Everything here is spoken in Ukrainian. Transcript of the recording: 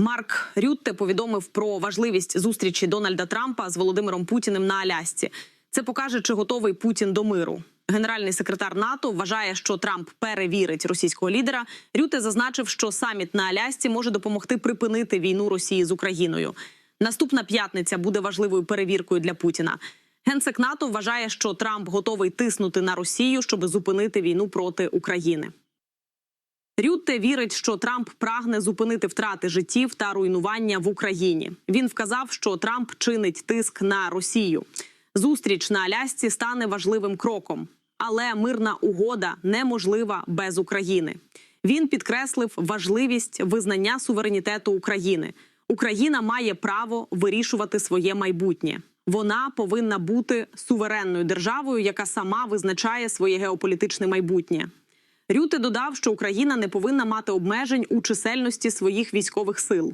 Марк Рютте повідомив про важливість зустрічі Дональда Трампа з Володимиром Путіним на Алясці. Це покаже, чи готовий Путін до миру. Генеральний секретар НАТО вважає, що Трамп перевірить російського лідера. Рюте зазначив, що саміт на Алясці може допомогти припинити війну Росії з Україною. Наступна п'ятниця буде важливою перевіркою для Путіна. Генсек НАТО вважає, що Трамп готовий тиснути на Росію, щоб зупинити війну проти України. Рютте вірить, що Трамп прагне зупинити втрати життів та руйнування в Україні. Він вказав, що Трамп чинить тиск на Росію. Зустріч на Алясці стане важливим кроком, але мирна угода неможлива без України. Він підкреслив важливість визнання суверенітету України. Україна має право вирішувати своє майбутнє. Вона повинна бути суверенною державою, яка сама визначає своє геополітичне майбутнє. Рюте додав, що Україна не повинна мати обмежень у чисельності своїх військових сил.